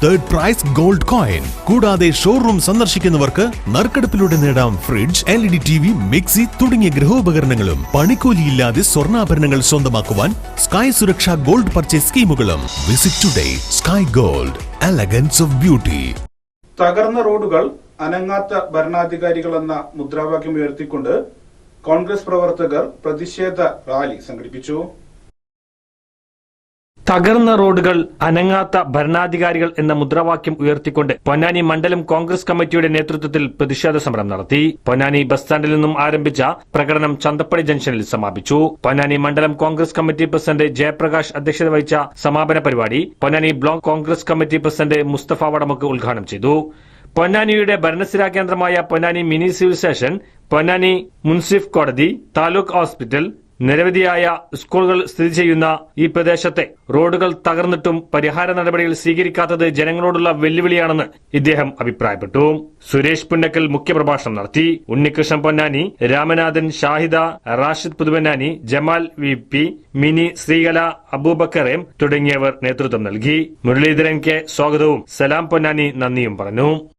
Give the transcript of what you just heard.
third prize gold coin കൂടാതെ showroom സന്ദർശിക്കുന്നവർക്ക് നറുക്കെടുപ്പിലൂടെ നേടാം fridge L E D T V mixie തുടങ്ങിയ ഗൃഹോപകരണങ്ങളും. പണിക്കൂലിയില്ലാതെ സ്വർണാഭരണങ്ങൾ സ്വന്തമാക്കുവാൻ sky Suraksha gold purchase സ്കീമുകളും. Visit today sky gold elegance of beauty തകർന്ന റോഡുകൾ അനങ്ങാത്ത ഭരണാധികാരികളെന്ന മുദ്രാവാക്യം ഉയർത്തിക്കൊണ്ട് കോൺഗ്രസ് പ്രവർത്തകർ പ്രതിഷേധ റാലി സംഘടിപ്പിച്ചു. തകർന്ന റോഡുകൾ അനങ്ങാത്ത ഭരണാധികാരികൾ എന്ന മുദ്രാവാക്യം ഉയർത്തിക്കൊണ്ട് പൊന്നാനി മണ്ഡലം കോൺഗ്രസ് കമ്മിറ്റിയുടെ നേതൃത്വത്തിൽ പ്രതിഷേധ സമരം നടത്തി. പൊന്നാനി ബസ് സ്റ്റാൻഡിൽ നിന്നും ആരംഭിച്ച പ്രകടനം ചന്തപ്പടി ജംഗ്ഷനിൽ സമാപിച്ചു. പൊന്നാനി മണ്ഡലം കോൺഗ്രസ് കമ്മിറ്റി പ്രസിഡന്റ് ജയപ്രകാശ് അധ്യക്ഷത വഹിച്ച സമാപന പരിപാടി Ponnani block Congress committee president Mustafa Vadamukku ഉദ്ഘാടനം ചെയ്തു. പൊന്നാനിയുടെ ഭരണസിരാ കേന്ദ്രമായ Ponnani mini civil station Ponnani മുൻസിഫ് കോടതി താലൂക്ക് ഹോസ്പിറ്റൽ നിരവധിയായ സ്കൂളുകൾ സ്ഥിതി ചെയ്യുന്ന ഈ പ്രദേശത്തെ റോഡുകൾ തകർന്നിട്ടും പരിഹാര നടപടികൾ സ്വീകരിക്കാത്തത് ജനങ്ങളോടുള്ള വെല്ലുവിളിയാണെന്ന് ഇദ്ദേഹം അഭിപ്രായപ്പെട്ടു. സുരേഷ് പുന്നക്കൽ മുഖ്യപ്രഭാഷണം നടത്തി. Unnikrishnan Ponnani Ramanathan Shahida Rashid Puthuponnani Jamal V P Mini Sreekala Abubakar M തുടങ്ങിയവർ നേതൃത്വം നൽകി. മുരളീധരൻ കെ. സ്വാഗതവും. സലാം പൊന്നാനി നന്ദിയും പറഞ്ഞു.